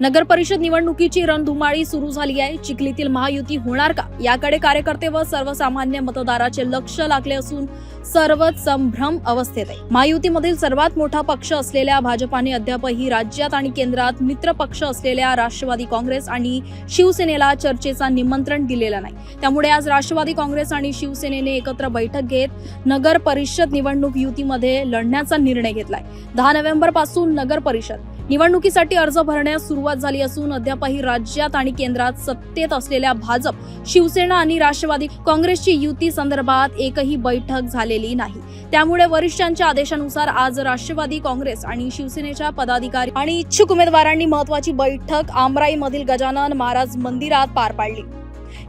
नगर परिषद निवडणुकीची रणधुमाळी सुरू झाली आहे. चिखलीतील महायुती होणार का? याकडे कार्यकर्ते व सर्वसामान्य मतदाराचे लक्ष लागले असून सर्वच संभ्रम अवस्थेत आहे. महायुतीमधील सर्वात मोठा पक्ष असलेल्या भाजपाने अद्यापही राज्यात आणि केंद्रात मित्र पक्ष असलेल्या राष्ट्रवादी काँग्रेस आणि शिवसेनेला चर्चेचा निमंत्रण दिलेलं नाही. त्यामुळे आज राष्ट्रवादी काँग्रेस आणि शिवसेनेने एकत्र बैठक घेत नगर परिषद निवडणूक युतीमध्ये लढण्याचा निर्णय घेतलाय. दहा नोव्हेंबरपासून नगर परिषद निवडणुकीसाठी अर्ज भरण्यास सुरुवात झाली असून अद्यापही राज्यात आणि केंद्रात सत्तेत असलेल्या भाजप शिवसेना आणि राष्ट्रवादी काँग्रेसची युती संदर्भात एकही बैठक झालेली नाही. त्यामुळे वरिष्ठांच्या आदेशानुसार आज राष्ट्रवादी काँग्रेस आणि शिवसेनेच्या पदाधिकारी आणि इच्छुक उमेदवारांनी महत्वाची बैठक आमराईमधील गजानन महाराज मंदिरात पार पाडली.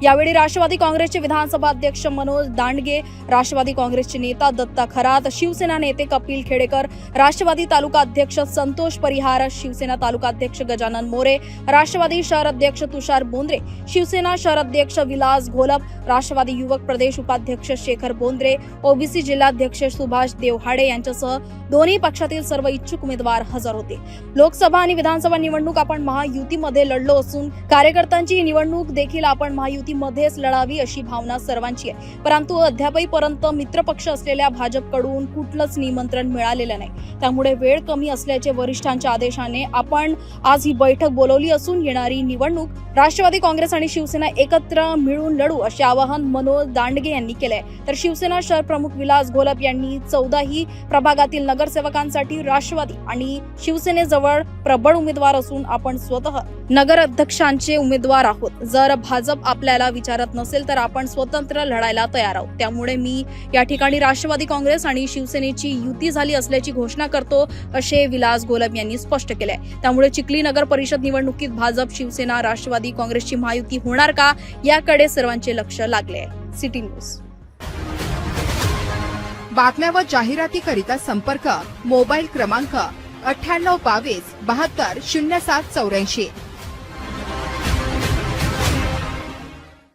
यावेळी राष्ट्रवादी काँग्रेसचे विधानसभा अध्यक्ष मनोज दांडगे राष्ट्रवादी काँग्रेसचे नेता दत्ता खरात शिवसेना नेते कपिल खेडेकर राष्ट्रवादी तालुका अध्यक्ष संतोष परिहार शिवसेना तालुका अध्यक्ष गजानन मोरे राष्ट्रवादी शहर अध्यक्ष तुषार बोंद्रे शिवसेना शहर अध्यक्ष विलास घोलप राष्ट्रवादी युवक प्रदेश उपाध्यक्ष शेखर बोंद्रे ओबीसी जिल्हाध्यक्ष सुभाष देवहाडे यांच्यासह दोन्ही पक्षातील सर्व इच्छुक उमेदवार हजर होते. लोकसभा आणि विधानसभा निवडणूक आपण महायुतीमध्ये लढलो असून कार्यकर्त्यांची निवडणूक देखील आपण महायुती महायुतीमध्येच लढावी अशी भावना सर्वांची आहे. परंतु अद्यापपर्यंत मित्रपक्ष असलेल्या भाजपकडून कुठलंच निमंत्रण मिळालेलं नाही. त्यामुळे वेळ कमी असल्याचे वरिष्ठांच्या आदेशाने आपण आज ही बैठक बोलवली असून येणारी निवडणूक राष्ट्रवादी काँग्रेस आणि शिवसेना एकत्र मिळून लढू असे आवाहन मनोज दांडगे यांनी केलंय. तर शिवसेना शहर प्रमुख विलास घोलप यांनी चौदाही प्रभागातील नगरसेवकांसाठी राष्ट्रवादी आणि शिवसेनेजवळ प्रबळ उमेदवार असून आपण स्वतः नगर अध्यक्षांचे उमेदवार आहोत. जर भाजप आपल्याला विचारत नसेल तर आपण स्वतंत्र लढायला तयार आहोत. त्यामुळे मी या ठिकाणी राष्ट्रवादी काँग्रेस आणि शिवसेनेची युती झाली असल्याची घोषणा करतो असे विलास गोलब यांनी स्पष्ट केले त्यामुळे चिखली नगर परिषद निवडणुकीत भाजप शिवसेना राष्ट्रवादी काँग्रेसची महायुती होणार का याकडे सर्वांचे लक्ष लागले आहे. City news. बातम्या व जाहिरातीकरिता संपर्क मोबाईल क्रमांक अठ्ठ्याण्णव बावीस बहात्तर शून्य सात चौऱ्याऐंशी.